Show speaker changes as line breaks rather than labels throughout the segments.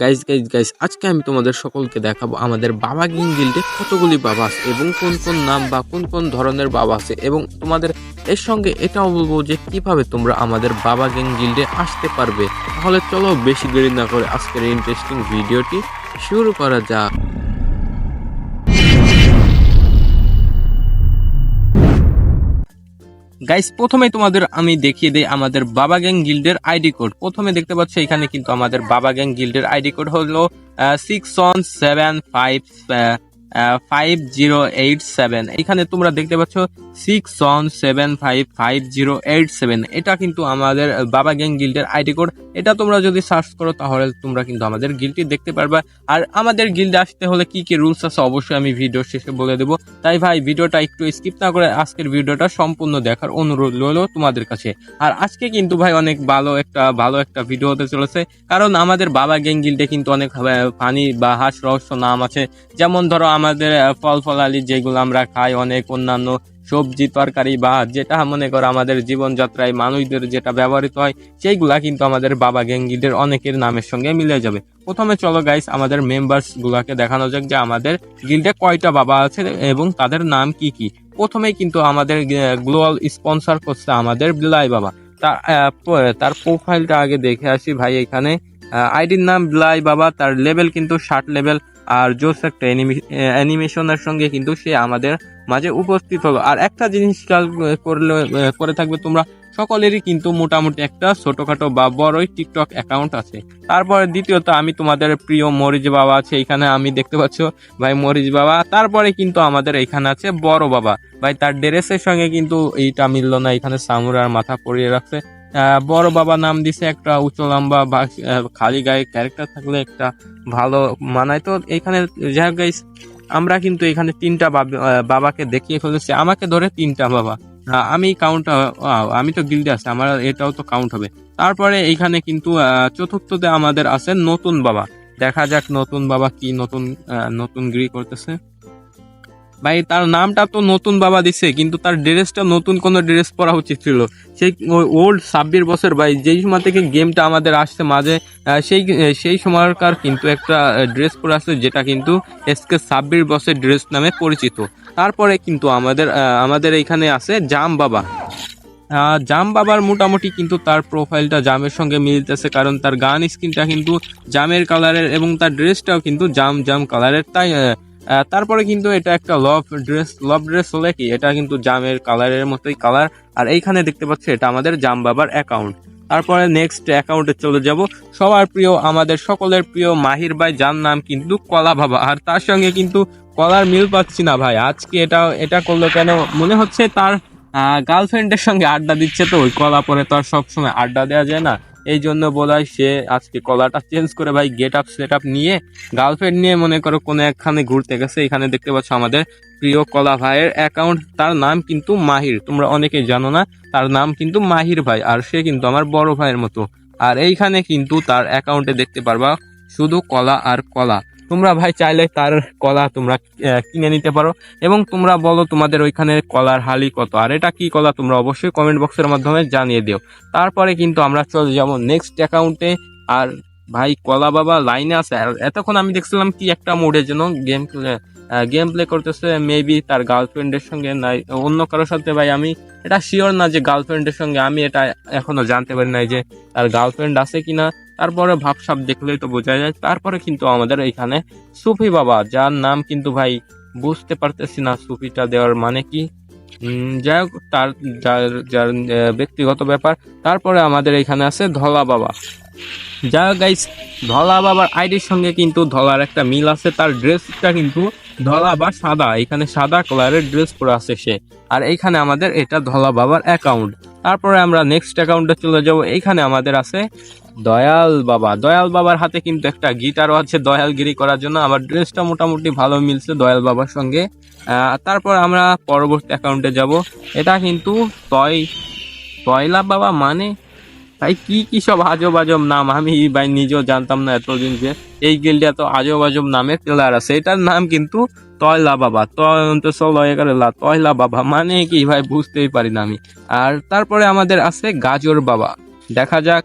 Guys guys guys আজকে আমি তোমাদের সকলকে দেখাবো আমাদের বাবা গিং গিল্ডে কতগুলি বাবা আছে এবং কোন কোন নাম বা কোন কোন ধরনের বাবা আছে এবং তোমাদের এর সঙ্গে এটাও বলব যে কীভাবে তোমরা আমাদের বাবা গিং গিল্ডে আসতে পারবে। তাহলে চলো বেশি দেরি না করে আজকের ইন্টারেস্টিং ভিডিওটি শুরু করা যাক। গাইস প্রথমে তোমাদের আমি দেখিয়ে দিই আমাদের বাবা গ্যাং গিল্ডের আইডি কোড। প্রথমে দেখতে পাচ্ছ এখানে কিন্তু আমাদের বাবা গ্যাং গিল্ডের আইডি কোড হলো six one seven five five zero eight seven এখানে তোমরা দেখতে পাচ্ছ six one seven five five zero eight seven এটা কিন্তু আমাদের বাবা গ্যাং গিল্ডের আইডি কোড। এটা তোমরা যদি সার্চ করো, তাহলে তোমরা কিন্তু আমাদের গিল্ডটি দেখতে পারবা। আর আমাদের গিল্ডে আসতে হলে কি কি রুলস আছে, অবশ্যই আমি ভিডিও শেষে বলে দেবো। তাই ভাই, ভিডিওটা একটু স্কিপ না করে আজকের ভিডিওটা সম্পূর্ণ দেখার অনুরোধ রইল তোমাদের কাছে। আর আজকে কিন্তু ভাই অনেক ভালো একটা ভালো একটা ভিডিও হতে চলেছে। কারণ আমাদের বাবা গ্যাং গিল্ডে কিন্তু অনেক পানি বা হাঁস রহস্য নাম আছে। যেমন ধরো আমাদের ফল ফলালি যেগুলো আমরা খাই, অনেক অন্যান্য সবজি, তরকারি বা যেটা মনে করো আমাদের জীবনযাত্রায় মানুষদের যেটা ব্যবহৃত হয়, সেইগুলা কিন্তু আমাদের বাবা গেঙ্গিদের অনেকের নামের সঙ্গে মিলে যাবে। প্রথমে চলো গাইস আমাদের মেম্বার্স গুলাকে দেখানো যাক যে আমাদের গিল্ডে কয়টা বাবা আছে এবং তাদের নাম কি কি। প্রথমে কিন্তু আমাদের গ্লোবাল স্পন্সর করছে আমাদের বিলাই বাবা। তার প্রোফাইলটা আগে দেখে আসি ভাই এখানে। আইডির নাম বিলাই বাবা, তার লেভেল কিন্তু ষাট লেভেল আর জোস একটা অ্যানিমেশনের সঙ্গে কিন্তু সে আমাদের মাঝে উপস্থিত হলো। আর একটা জিনিস খেয়াল করলে করে থাকবে তোমরা, সকলেরই কিন্তু মোটামুটি একটা ছোটখাটো বা বড়ই টিকটক অ্যাকাউন্ট আছে। তারপরে দ্বিতীয়ত, আমি তোমাদের প্রিয় মরিজ বাবা আছে এখানে আমি দেখতে পাচ্ছ, ভাই মরিজ বাবা। তারপরে কিন্তু আমাদের এখানে আছে বড় বাবা। ভাই, তার ড্রেসের সঙ্গে কিন্তু এইটা মিললো না এখানে সামুরার মাথা পরিয়ে রাখছে। বড় বাবা নাম দিছে একটা উচ্চ লম্বা বা খালি গায়ে ক্যারেক্টার থাকলে একটা ভালো মানায়। তো এখানে যাই guys, আমরা কিন্তু এখানে তিনটা বাব- বাবাকে দেখিয়ে ফেলেছি। আমাকে ধরে তিনটা বাবা। আমি কাউন্ট আমি তো গিল্ডে আছি আমার এটাও তো কাউন্ট হবে। তারপরে এইখানে কিন্তু চতুর্থতে আমাদের আছে নতুন বাবা। দেখা যাক নতুন বাবা কি নতুন নতুন গিরি করতেছে। ভাই, তার নামটা তো নতুন বাবা দিছে, কিন্তু তার ড্রেসটা নতুন কোনো ড্রেস পরা উচিত ছিল। সেই ওল্ড ছাব্বিশ বছর, ভাই, যেই সময় থেকে গেমটা আমাদের আসছে মাঝে সেই সেই সময়কার কিন্তু একটা ড্রেস পরে আসছে যেটা কিন্তু এসকে ছাব্বিশ বছর ড্রেস নামে পরিচিত। তারপরে কিন্তু আমাদের আমাদের এখানে আছে জাম বাবা। জাম বাবার মোটামুটি কিন্তু তার প্রোফাইলটা জামের সঙ্গে মিলতেছে, কারণ তার গান স্কিনটা কিন্তু জামের কালারের এবং তার ড্রেসটাও কিন্তু জাম জাম কালারের তাই তারপরে কিন্তু এটা একটা লভ ড্রেস লভ ড্রেস হলে কি? এটা কিন্তু জামের কালারের মতোই কালার আর এইখানে দেখতে পাচ্ছি এটা আমাদের জাম বাবার অ্যাকাউন্ট তারপরে নেক্সট অ্যাকাউন্টে চলে যাব। সবার প্রিয়, আমাদের সকলের প্রিয় মাহির ভাই, যার নাম কিন্তু কলা বাবা। আর তার সঙ্গে কিন্তু কলার মিল পাচ্ছি না ভাই। আজকে এটা এটা করল কেন? মনে হচ্ছে তার গার্লফ্রেন্ডের সঙ্গে আড্ডা দিচ্ছে তো। ওই কলা পরে তো আর সবসময় আড্ডা দেওয়া যায় না। এই জন্য বোধহয় সে আজকে কলাটা চেঞ্জ করে ভাই গেট আপ সেট আপ নিয়ে গার্লফ্রেন্ড নিয়ে মনে করো কোনো একখানে ঘুরতে গেছে। এখানে দেখতে পাচ্ছ আমাদের প্রিয় কলা ভাইয়ের অ্যাকাউন্ট তার নাম কিন্তু মাহির। তোমরা অনেকে জানো না, তার নাম কিন্তু মাহির ভাই আর সে কিন্তু আমার বড় ভাইয়ের মতো। আর এইখানে কিন্তু তার অ্যাকাউন্টে দেখতে পারবা শুধু কলা আর কলা। তোমরা ভাই চাইলে তার কলা তোমরা কিনে নিতে পারো। এবং তোমরা বলো তোমাদের ওইখানে কলার হালি কত, আর এটা কি কলা তোমরা অবশ্যই কমেন্ট বক্সের মাধ্যমে জানিয়ে দিও। তারপরে কিন্তু আমরা চলে যাব নেক্সট অ্যাকাউন্টে আর ভাই কলা বাবা লাইনে আছে। এতক্ষণ আমি দেখছিলাম কি একটা মোডের জন্য গেম গেম প্লে করতেছে মেবি তার গার্লফ্রেন্ডের সঙ্গে নাই, অন্য কারোর সাথে ভাই আমি, এটা শিওর না যে গার্লফ্রেন্ডের সঙ্গে আমি এটা এখনও জানতে পারি নাই যে তার গার্লফ্রেন্ড আছে কিনা। তারপরে ভাবসাব দেখলেই তো বোঝা যায়, তারপরে কিন্তু আমাদের এখানে সুফি বাবা, যার নাম কিন্তু ভাই বুঝতে পারতেছি না সুফিটা দেওয়ার মানে কি। যাই হোক, তার, যার যার ব্যক্তিগত ব্যাপার। তারপরে আমাদের এখানে আছে ধলা বাবা। যা গাইস ধলা বাবার আইডির সঙ্গে কিন্তু ধলার একটা মিল আছে। তার ড্রেসটা কিন্তু ধলা বা সাদা। এখানে সাদা কালারের ড্রেস পরে আছে সে। আর এইখানে আমাদের এটা ধলা বাবার অ্যাকাউন্ট তারপরে আমরা নেক্সট অ্যাকাউন্টে চলে যাব। এইখানে আমাদের আছে দয়াল বাবা। দয়াল বাবার হাতে কিন্তু একটা গিটারও আছে দয়ালগিরি করার জন্য। আমার ড্রেসটা মোটামুটি ভালো মিলছে দয়াল বাবার সঙ্গে। তারপর আমরা পরবর্তী অ্যাকাউন্টে যাব। এটা কিন্তু তয়, তয়লা বাবা মানে ভাই কি কি সব আজব আজব নাম? আমি ভাই নিজেও জানতাম না এতদিন যে এই গিল্ডে তো আজব আজব নামের প্লেয়ার আছে। এটার নাম কিন্তু তয়লা বাবা। তয়ন্ত সলা তয়লা বাবা। মানে কি ভাই, বুঝতেই পারি না আমি। আর তারপরে আমাদের আছে গাজর বাবা। দেখা যাক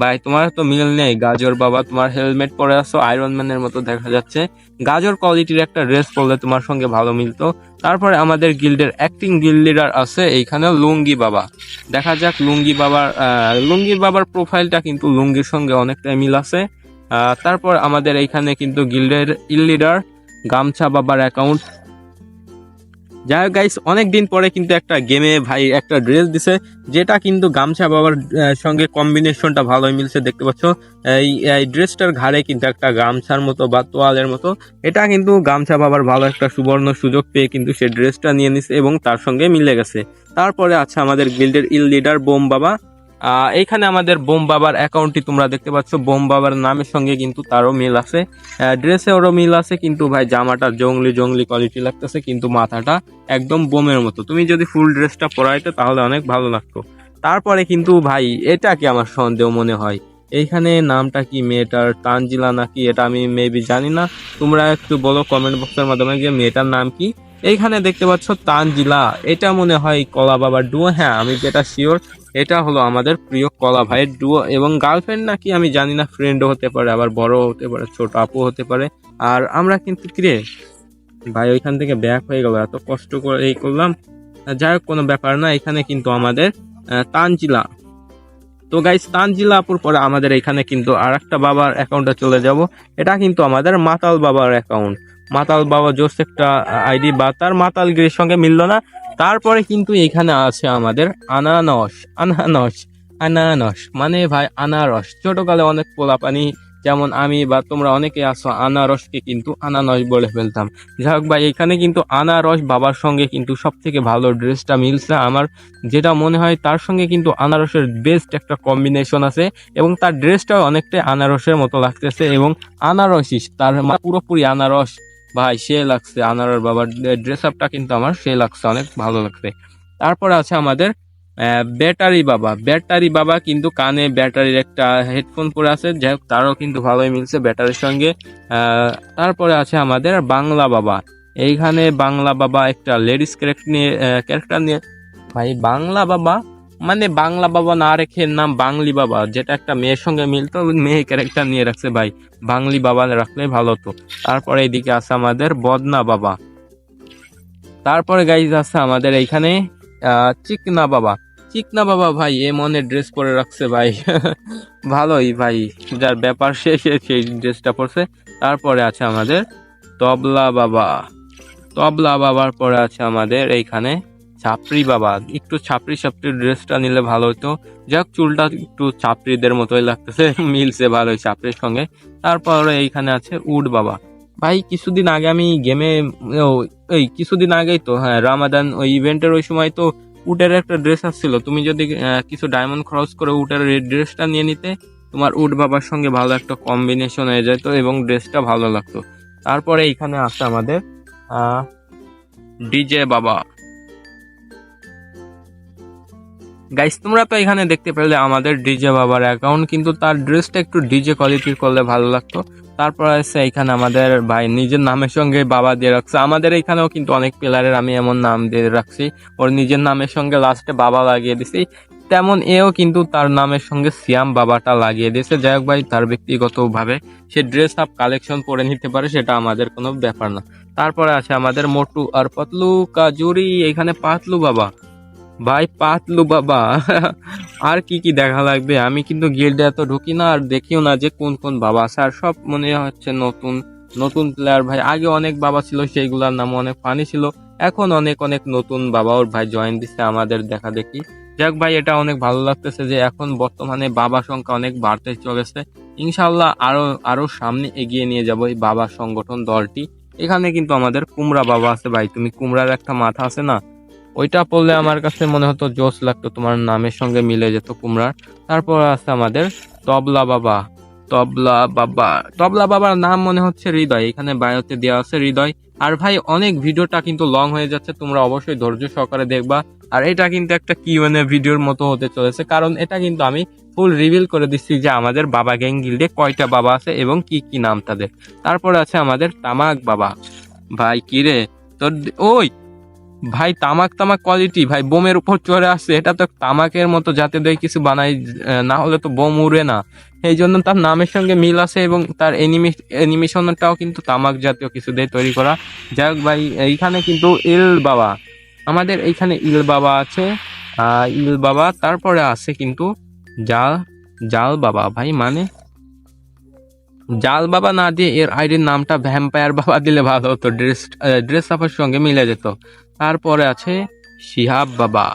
ভাই, তোমার তো মিল নেই। গাজর বাবা, তোমার হেলমেট পরে আছো আয়রন ম্যানের মতো দেখা যাচ্ছে। গাজর কোয়ালিটির একটা ড্রেস পরলে তোমার সঙ্গে ভালো মিলতো। তারপরে আমাদের গিল্ডের অ্যাক্টিং গিল্ড লিডার আছে, এইখানে লুঙ্গি বাবা। দেখা যাক লুঙ্গি বাবার লুঙ্গি বাবার প্রোফাইলটা কিন্তু লুঙ্গির সঙ্গে অনেকটাই মিল আছে। তারপর আমাদের এইখানে কিন্তু গিল্ডের ইল লিডার গামছা বাবার অ্যাকাউন্ট যাই হোক গাইস অনেকদিন পরে কিন্তু একটা গেমে ভাই একটা ড্রেস দিছে, যেটা কিন্তু গামছা বাবার সঙ্গে কম্বিনেশনটা ভালোই মিলছে, দেখতে পাচ্ছ? এই ড্রেসটার ঘাড়ে কিন্তু একটা গামছার মতো বা তোয়ালের মতো, এটা কিন্তু গামছা বাবার ভালো একটা সুবর্ণ সুযোগ পেয়ে কিন্তু সে ড্রেসটা নিয়ে নিছে এবং তার সঙ্গে মিলে গেছে। তারপরে আছে আমাদের গিল্ডের ইল লিডার বোম বাবা এইখানে আমাদের বোম বাবার অ্যাকাউন্টটি তোমরা দেখতে পাচ্ছ। বোম বাবার নামের সঙ্গে কিন্তু তারও মিল আছে। ড্রেসে ওরও মিল আছে, কিন্তু ভাই জামাটা জঙ্গলি জঙ্গলি কোয়ালিটি লাগতেছে, কিন্তু মাথাটা একদম বোমের মতো। তুমি যদি ফুল ড্রেসটা পরাইতে তাহলে অনেক ভালো লাগতো। তারপরে কিন্তু ভাই, এটা কি আমার সন্দেহ মনে হয়? এইখানে নামটা কি মেয়েটার? তানজিলা নাকি? এটা আমি মেবি জানি না। তোমরা একটু বলো কমেন্ট বক্সের মাধ্যমে যে মেয়েটার নাম কি। এইখানে দেখতে পাচ্ছ তানজিলা। এটা মনে হয় কলা বাবার ডুয়ো হ্যাঁ আমি যেটা শিওর এটা হলো আমাদের প্রিয় কলা ভাইয়ের ডুয়ো এবং গার্লফ্রেন্ড নাকি আমি জানি না ফ্রেন্ডও হতে পারে, আবার বড় হতে পারে, ছোট আপু হতে পারে। আর আমরা কিন্তু কিরে, ভাই ওইখান থেকে ব্যাক হয়ে গেল, এত কষ্ট করে এই করলাম। যাই হোক, কোনো ব্যাপার না, এখানে কিন্তু আমাদের তানজিলা। তো গাইস তানজিলা আপুর পরে আমাদের এখানে কিন্তু আর একটা বাবার অ্যাকাউন্টে চলে যাব। এটা কিন্তু আমাদের মাতাল বাবার অ্যাকাউন্ট মাতাল বাবা জোস একটা আইডি বা তার মাতালগিরির সঙ্গে মিললো না। তারপরে কিন্তু এখানে আছে আমাদের আনানস আনানস আনানস মানে ভাই, আনারস। ছোটকালে অনেক পোলাপানি, যেমন আমি বা তোমরা অনেকে আছো, আনারসকে কিন্তু আনানস বলে ফেলতাম। যাই হোক ভাই, এখানে কিন্তু আনারস বাবার সঙ্গে কিন্তু সব থেকে ভালো ড্রেসটা মিলছে আমার। যেটা মনে হয় তার সঙ্গে কিন্তু আনারসের বেস্ট একটা কম্বিনেশন আছে এবং তার ড্রেসটাও অনেকটাই আনারসের মতো লাগতেছে এবং আনারসই, তার পুরোপুরি আনারস। ভাই, সে লাগছে। আনারস বাবার ড্রেস আপটা কিন্তু আমার, সে লাগছে, অনেক ভালো লাগছে। তারপরে আছে আমাদের ব্যাটারি বাবা। ব্যাটারি বাবা কিন্তু কানে ব্যাটারির একটা হেডফোন পরে আছে, যাই হোক, তারও কিন্তু ভালোই মিলছে ব্যাটারির সঙ্গে। তারপরে আছে আমাদের বাংলা বাবা। এইখানে বাংলা বাবা একটা লেডিস ক্যারেক্টার নিয়ে ক্যারেক্টার নিয়ে ভাই, বাংলা বাবা মানে বাংলা বাবা না রেখে নাম বাংলি বাবা, যেটা একটা মেয়ের সঙ্গে মিলতো, মেয়ে ক্যারেক্টার নিয়ে রাখছে ভাই। বাংলি বাবা রাখলে ভালো হতো। তারপরে এইদিকে আছে আমাদের বদনা বাবা। তারপরে গাইজ আছে আমাদের এইখানে চিকনা বাবা। চিকনা বাবা ভাই, এ মনে ড্রেস পরে রাখছে ভাই। ভালোই ভাই, যার ব্যাপার শেষে সেই ড্রেসটা পরছে। তারপরে আছে আমাদের তবলা বাবা। তবলা বাবার পরে আছে আমাদের এইখানে ছাপরি বাবা, একটু ছাপরি ছাপরি ড্রেসটা নিলে ভালো হতো। যাক, চুলটা একটু ছাপড়িদের মতোই লাগতেছে, মিলছে ভালোই ছাপরির সঙ্গে। তারপরে এইখানে আছে উড বাবা। ভাই, কিছুদিন আগে আমি গেমে এই কিছুদিন আগেই তো হ্যাঁ রামাদান ওই ইভেন্টের ওই সময় তো উটের একটা ড্রেস আসছিল। তুমি যদি কিছু ডায়মন্ড খরচ করে উটের ড্রেসটা নিয়ে নিতে, তোমার উড বাবার সঙ্গে ভালো একটা কম্বিনেশন হয়ে যেত এবং ড্রেসটা ভালো লাগতো। তারপরে এইখানে আছে আমাদের ডিজে বাবা। গাইস তোমরা তো এখানে দেখতে পেলে আমাদের ডিজে বাবার অ্যাকাউন্ট কিন্তু তার ড্রেসটা একটু ডিজে কোয়ালিটির করলে ভালো লাগতো। তারপর আছে এখানে আমাদের ভাই, নিজের নামের সঙ্গে বাবা দিয়ে রাখছে। আমাদের এখানেও কিন্তু অনেক প্লেয়ারের আমি এমন নাম দিয়ে রাখছি। ওর নিজের নামের সঙ্গে লাস্টে বাবা লাগিয়ে দিছি। তেমন এও কিন্তু তার নামের সঙ্গে সিয়াম বাবাটা লাগিয়ে দিয়েছে। যাই হোক ভাই, তার ব্যক্তিগতভাবে সে ড্রেস আপ কালেকশন করে নিতে পারে, সেটা আমাদের কোনো ব্যাপার না। তারপরে আছে আমাদের মোটু আর পাতলু কাজুরি, এখানে পাতলু বাবা। ভাই, পাতলু বাবা। আর কি কি দেখা লাগবে? আমি কিন্তু গিল্ডে এত ঢুকি না আর দেখিও না যে কোন কোন বাবা আছে। আর সব মনে হচ্ছে নতুন নতুন প্লেয়ার ভাই। আগে অনেক বাবা ছিল, সেইগুলার নাম অনেক ফানি ছিল। এখন অনেক অনেক নতুন বাবা ওর ভাই জয়েন দিচ্ছে আমাদের দেখা দেখি। যাক ভাই, এটা অনেক ভালো লাগতেছে যে এখন বর্তমানে বাবা সংখ্যা অনেক বাড়তে চলেছে। ইনশাল্লাহ আরও আরও সামনে এগিয়ে নিয়ে যাব এই বাবা সংগঠন দলটি। এখানে কিন্তু আমাদের কুমড়া বাবা আছে ভাই। তুমি কুমড়ার একটা মাথা আছে না? ওইটা পড়লে আমার কাছে মনে হতো জোশ লাগতো তোমার নামের সঙ্গে মিলে যেত কুমড়ার। তারপর আছে আমাদের তবলা বাবা। তবলা বাবা। তবলা বাবার নাম মনে হচ্ছে হৃদয়। এখানে বায়োতে দেওয়া আছে হৃদয়। আর ভাই, অনেক ভিডিওটা কিন্তু লং হয়ে যাচ্ছে। তোমরা অবশ্যই ধৈর্য সহকারে দেখবা। আর এটা কিন্তু একটা কি মানে ভিডিওর মতো হতে চলেছে। কারণ এটা কিন্তু আমি ফুল রিভিল করে দিচ্ছি যে আমাদের বাবা গ্যাং গিল্ডে কয়টা বাবা আছে এবং কি কি নাম তাদের। তারপরে আছে আমাদের তামাক বাবা। ভাই কি রে তোর ওই! ভাই, তামাক তামাক কোয়ালিটি ভাই, বোমের উপর চড়ে আসছে, এটা তো তামাকের মতো যাতে দেয় কিছু বানাই না হলে তো বোম উড়ে না। এই জন্য তার নামের সঙ্গে মিল আছে এবং তার এনিমি অ্যানিমেশনটাও কিন্তু তামাক জাতীয় কিছু দিয়ে তৈরি করা। যাই হোক ভাই, এইখানে কিন্তু ইল বাবা, আমাদের এইখানে ইল বাবা আছে। ইল বাবা, তারপরে আছে কিন্তু জাল জাল বাবা ভাই মানে জাল বাবা না দিয়ে এর আইডির নামটা ভ্যাম্পায়ার বাবা দিলে ভালো হতো ড্রেস ড্রেস আপের সঙ্গে মিলে যেত। তারপরে আছে শিহাব বাবা।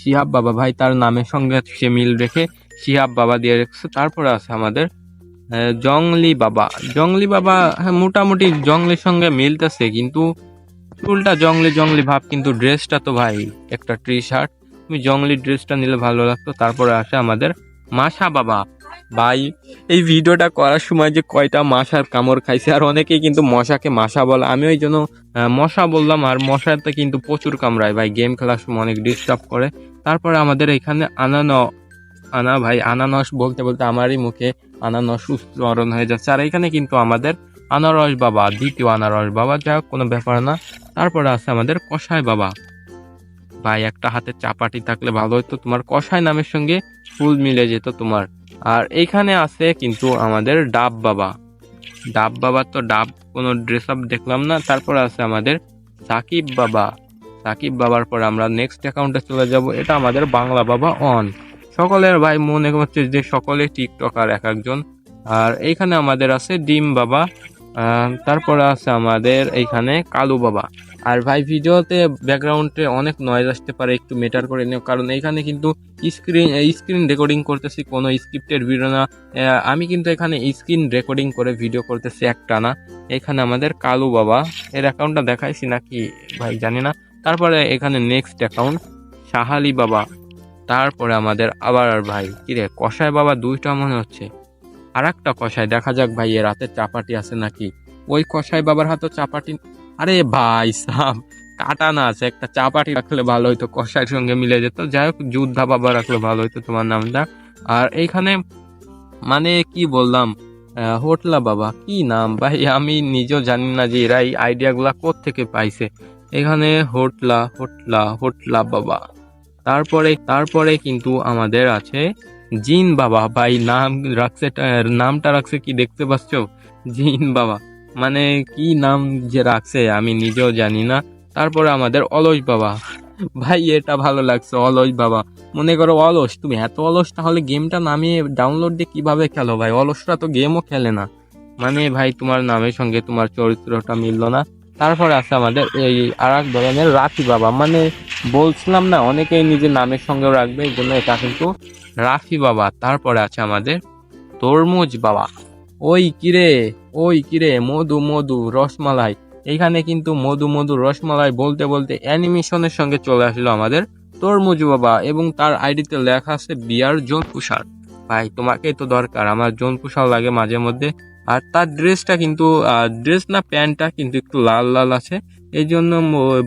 শিহাব বাবা ভাই তার নামের সঙ্গে সে মিল রেখে শিহাব বাবা দিয়ে রেখেছে। তারপরে আছে আমাদের জংলি বাবা। জংলি বাবা হ্যাঁ মোটামুটি জংলির সঙ্গে মিলতেছে, কিন্তু চুলটা জংলি জংলি ভাব, কিন্তু ড্রেসটা তো ভাই একটা টি শার্ট তুমি জংলি ড্রেসটা নিলে ভালো লাগতো। তারপরে আসে আমাদের মাসা বাবা। ভাই, এই ভিডিওটা করার সময় যে কয়টা মাসার কামড় খাইছে, আর অনেকেই কিন্তু মশাকে মাসা বলে। আমি ওই জন্য মশা বললাম, আর মশাতে কিন্তু প্রচুর কামড়ায়। ভাই গেম খেলার সময় অনেক ডিস্টার্ব করে। তারপরে আমাদের এখানে আনান, আনা ভাই আনানস বলতে বলতে আমারই মুখে আনানস উচ্চারণ হয়ে যাচ্ছে। আর এখানে কিন্তু আমাদের আনারস বাবা, দ্বিতীয় আনারস বাবা, যা কোনো ব্যাপার না। তারপরে আছে আমাদের কষাই বাবা। ভাই, একটা হাতে চাপাটি থাকলে ভালো হতো। তোমার কষাই নামের সঙ্গে ফুল মিলে যেত তোমার। আর এইখানে আছে কিন্তু আমাদের ডাব বাবা। ডাব বাবার তো ডাব, কোনো ড্রেস আপ দেখলাম না। তারপর আছে আমাদের সাকিব বাবা। সাকিব বাবার পর আমরা নেক্সট অ্যাকাউন্টে চলে যাব। এটা আমাদের বাংলা বাবা অন সকলের ভাই মনে হচ্ছে যে সকলে টিকটকার এক একজন। আর এইখানে আমাদের আছে ডিম বাবা। তারপরে আছে আমাদের এইখানে কালু বাবা। আর ভাই, ভিডিওতে ব্যাকগ্রাউন্ডে অনেক নয়েজ আসতে পারে, একটু মেটার করে নিও, কারণ এখানে কিন্তু স্ক্রিন স্ক্রিন রেকর্ডিং করতেছি, কোনো স্ক্রিপ্টের ভিডিও না। আমি কিন্তু এখানে স্ক্রিন রেকর্ডিং করে ভিডিও করতেছি একটা না এখানে আমাদের কালু বাবা, এর অ্যাকাউন্টটা দেখাইছি নাকি ভাই জানি না। তারপরে এখানে নেক্সট অ্যাকাউন্ট সাহালি বাবা। তারপরে আমাদের আবার আর ভাই, কিরে কষাই বাবা দুইটা মনে হচ্ছে। আর একটা কষাই দেখা যাক ভাই এর হাতে চাপাটি আছে নাকি? ওই কষাই বাবার হাতে চাপাটি আরে ভাই সাহ কাটা না আছে, একটা চাপাটি রাখলে ভালো হইতো কষাইয়ের সঙ্গে মিলে যেত। যাই হোক, যোদ্ধা বাবা রাখলে ভালো হইতো তোমার নামটা। আর এইখানে মানে কি বললাম হোটলা বাবা, কি নাম? ভাই, আমি নিজেও জানি না যে এরা এই আইডিয়াগুলা থেকে পাইছে। এখানে হোটলা হোটলা হোটলা বাবা। তারপরে তারপরে কিন্তু আমাদের আছে জিন বাবা, ভাই, নাম রাখছে নামটা রাখছে কি দেখতে পাচ্ছ? জিন বাবা। মানে কি নাম যে রাখছে আমি নিজেও জানি না। তারপরে আমাদের অলস বাবা। ভাই, এটা ভালো লাগছে, অলস বাবা। মনে করো অলস, তুমি এত অলস, তাহলে গেমটা নামিয়ে ডাউনলোড দিয়ে কীভাবে খেলো ভাই? অলসরা তো গেমও খেলে না। মানে ভাই, তোমার নামের সঙ্গে তোমার চরিত্রটা মিললো না। তারপরে আছে আমাদের এই আর এক ধরনের রাখি বাবা। মানে বলছিলাম না, অনেকেই নিজের নামের সঙ্গেও রাখবে, এই জন্য এটা কিন্তু রাফি বাবা, তারপরে আছে আমাদের তরমুজ বাবা। ওই কিরে ওই কিরে মধু মধু, রসমালাই। এখানে কিন্তু মধু মধু, রসমালাই বলতে বলতে অ্যানিমেশনের সঙ্গে চলে আসলো আমাদের তরমুজ বাবা এবং তার আইডিতে লেখা আছে, বিয়ার জোন পুষার ভাই, তোমাকে তো দরকার, আমার জোন পুষার লাগে মাঝে মধ্যে। আর তার ড্রেসটা কিন্তু ড্রেস না, প্যান্টটা কিন্তু একটু লাল লাল আছে। এই জন্য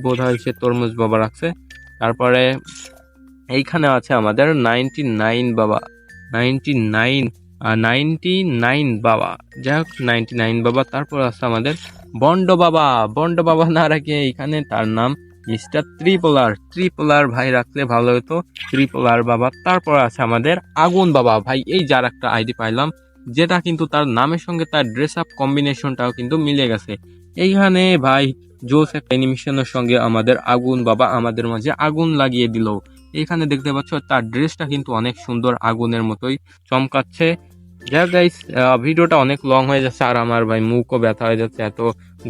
বোধ হয় সে তরমুজ বাবা রাখছে। তারপরে এইখানে আছে আমাদের নাইনটি নাইন বাবা। নাইনটি নাইন নাইনটি নাইন বাবা। যাই হোক নাইনটি নাইন বাবা। তারপর আছে আমাদের বন্ড বাবা। বন্ড বাবা না রাখে এইখানে তার নাম মিস্টার ত্রিপোলার ত্রিপোলার ভাই রাখলে ভালো হতো। ত্রিপোলার বাবা। তারপর আছে আমাদের আগুন বাবা। ভাই, এই যার একটা আইডি পাইলাম, যেটা কিন্তু তার নামের সঙ্গে তার ড্রেস আপ কম্বিনেশনটাও কিন্তু মিলে গেছে। এইখানে ভাই জোস একটা অ্যানিমেশনের সঙ্গে আমাদের আগুন বাবা আমাদের মাঝে আগুন লাগিয়ে দিল। এখানে দেখতে পাচ্ছ, তার ড্রেসটা কিন্তু অনেক সুন্দর আগুনের মতোই চমকাচ্ছে। যাই গাইস ভিডিওটা অনেক লং হয়ে যাচ্ছে, আর আমার ভাই মুখও ব্যথা হয়ে যাচ্ছে, এত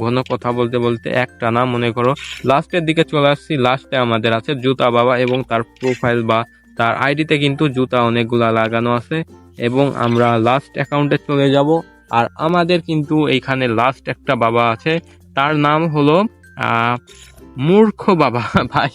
ঘন কথা বলতে বলতে একটা না, মনে করো। লাস্টের দিকে চলে আসছি লাস্টে আমাদের আছে জুতা বাবা এবং তার প্রোফাইল বা তার আইডিতে কিন্তু জুতা অনেকগুলা লাগানো আছে। এবং আমরা লাস্ট অ্যাকাউন্টে চলে যাব, আর আমাদের কিন্তু এইখানে লাস্ট একটা বাবা আছে, তার নাম হলো মূর্খ বাবা, ভাই।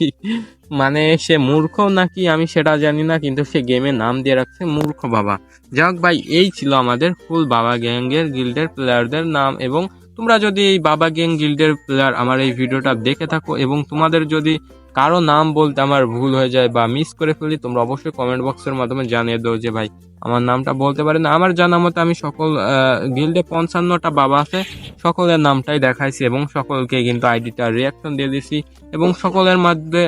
মানে সে মূর্খ নাকি আমি সেটা জানি না, কিন্তু সে গেমে নাম দিয়ে রাখছে মূর্খ বাবা। যাক ভাই, এই ছিল আমাদের ফুল বাবা গ্যাংয়ের গিল্ডের প্লেয়ারদের নাম এবং তোমরা যদি এই বাবা গ্যাং গিল্ডের প্লেয়ার আমার এই ভিডিওটা দেখে থাকো এবং তোমাদের যদি কারও নাম বলতে আমার ভুল হয়ে যায় বা মিস করে ফেলি, তোমরা অবশ্যই কমেন্ট বক্সের মাধ্যমে জানিয়ে দাও যে, ভাই, আমার নামটা বলতে পারে না আমার জানা মতে আমি সকল গিল্ডে পঞ্চান্নটা বাবা আছে, সকলের নামটাই দেখাইছি এবং সকলকে কিন্তু আইডিটা রিয়াকশন দিয়ে দিছি এবং সকলের মাধ্যমে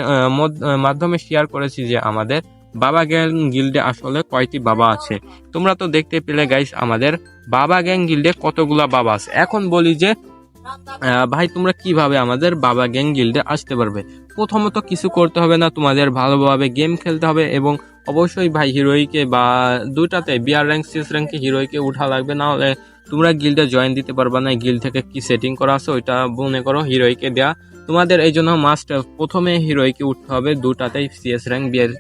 মাধ্যমে শেয়ার করেছি যে, আমাদের বাবা গ্যাং গিল্ডে আসলে কয়টি বাবা আছে? তোমরা তো দেখতে পেলে গাইস আমাদের বাবা গ্যাং গিল্ডে কতগুলা বাবা আছে। এখন বলি যে ভাই, তোমরা কীভাবে আমাদের বাবা গ্যাং গিল্ডে আসতে পারবে? প্রথমত কিছু করতে হবে না, তোমাদের ভালোভাবে গেম খেলতে হবে এবং অবশ্যই ভাই হিরোইকে বা দুটাতে বিআর র্যাঙ্ক সিএস র্যাঙ্কে হিরোইকে উঠা লাগবে না হলে তোমরা গিল্ডে জয়েন দিতে পারবে না গিল্ড থেকে কি সেটিং করা আছে ওইটা মনে করো হিরোইকে দেয়া। তোমাদের এই জন্য মাস্ট প্রথমে হিরোইকে উঠতে হবে দুটাতেই CS rank BR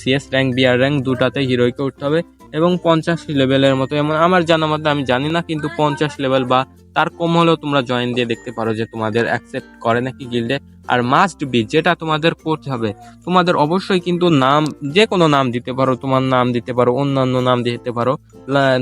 CS rank BR rank দুটাতেই হিরোইকে উঠতে হবে। এবং পঞ্চাশ লেভেলের মতো, এমন আমার জানা মতো আমি জানি না, কিন্তু পঞ্চাশ লেভেল বা তার কম হলেও তোমরা জয়েন দিয়ে দেখতে পারো যে তোমাদের অ্যাকসেপ্ট করে নাকি গিল্ডে আর মাস্ট বি যেটা তোমাদের করতে হবে, তোমাদের অবশ্যই কিন্তু নাম, যে কোনো নাম দিতে পারো, তোমার নাম দিতে পারো, অন্যান্য নাম দিতে পারো।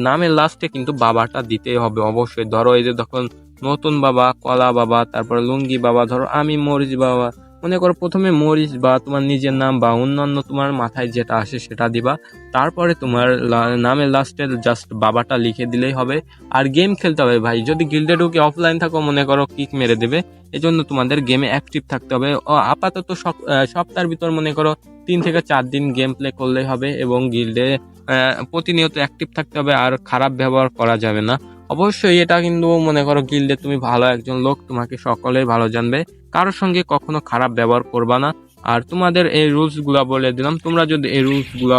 নামের লাস্টে কিন্তু বাবাটা দিতেই হবে অবশ্যই। ধরো এই যে তখন নতুন বাবা, কলা বাবা, তারপর লুঙ্গি বাবা, ধরো আমি মরিচ বাবা মনে করো প্রথমে মরিচ বা তোমার নিজের নাম বা অন্যান্য তোমার মাথায় যেটা আসে সেটা দিবা। তারপরে তোমার নামের লাস্টে জাস্ট বাবাটা লিখে দিলেই হবে। আর গেম খেলতে হবে ভাই। যদি গিল্ডে ঢুকে অফলাইন থাকো, মনে করো কিক মেরে দেবে। এজন্য তোমাদের গেমে অ্যাক্টিভ থাকতে হবে। আপাতত সপ- সপ্তাহের ভিতর মনে করো তিন থেকে চার দিন গেম প্লে করলেই হবে এবং গিল্ডে প্রতিনিয়ত অ্যাক্টিভ থাকতে হবে। আর খারাপ ব্যবহার করা যাবে না। অবশ্যই এটা কিন্তু মনে করো গিল্ডে তুমি ভালো একজন লোক। তোমাকে সকলেই ভালো জানবে। কারোর সঙ্গে কখনো খারাপ ব্যবহার করবা না। আর তোমাদের এই রুলসগুলা বলে দিলাম। তোমরা যদি এই রুলসগুলা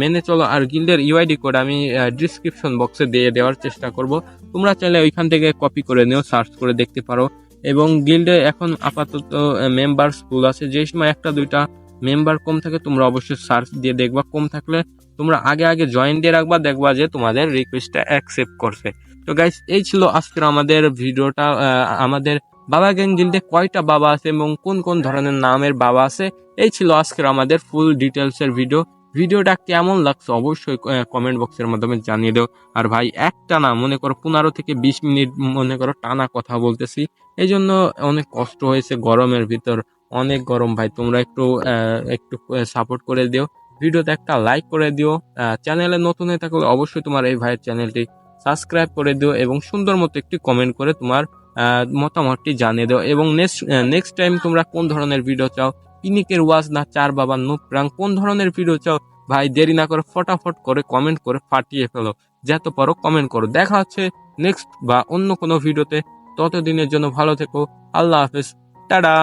মেনে চলো আর গিল্ডের ইউআইডি কোড আমি ডিসক্রিপশন বক্সে দিয়ে দেওয়ার চেষ্টা করব। তোমরা চাইলে ওইখান থেকে কপি করে নিও সার্চ করে দেখতে পারো। এবং গিল্ডে এখন আপাতত মেম্বার স্কুল আছে। যে সময় একটা দুইটা মেম্বার কম থাকে, তোমরা অবশ্যই সার্চ দিয়ে দেখবা। কম থাকলে তোমরা আগে আগে জয়েন দিয়ে রাখবা, দেখবা যে তোমাদের রিকোয়েস্টটা অ্যাকসেপ্ট করছে। তো গাইস এই ছিল আজকের আমাদের ভিডিওটা আমাদের বাবা গিল্ডে কয়টা বাবা আছে এবং কোন কোন ধরনের নামের বাবা আছে? এই ছিল আজকের আমাদের ফুল ডিটেলসের ভিডিও ভিডিওটা কেমন লাগছে অবশ্যই কমেন্ট বক্সের মাধ্যমে জানিয়ে দাও। আর ভাই, একটা না, মনে করো পনেরো থেকে বিশ মিনিট মনে করো টানা কথা বলতেছি। এই জন্য অনেক কষ্ট হয়েছে গরমের ভিতর। অনেক গরম ভাই, তোমরা একটু একটু সাপোর্ট করে দিও। ভিডিওতে একটা লাইক করে দিও। চ্যানেলে নতুন হয়ে থাকলে অবশ্যই তোমার এই ভাইয়ের চ্যানেলটি সাবস্ক্রাইব করে দিও এবং সুন্দর মতো একটি কমেন্ট করে তোমার মতামতটি জানিয়ে দাও এবং নেক্সট নেক্সট টাইম তোমরা কোন ধরনের ভিডিও চাও, পিনিকের ওয়াজ না চার বাবা নুপ্রাং কোন ধরনের ভিডিও চাও, ভাই দেরি না করে ফটাফট করে কমেন্ট করে ফাটিয়ে ফেলো, যত পারো কমেন্ট করো। দেখা হচ্ছে নেক্সট বা অন্য কোনো ভিডিওতে ততদিনের জন্য ভালো থেকো। আল্লাহ হাফেজ। টাটা।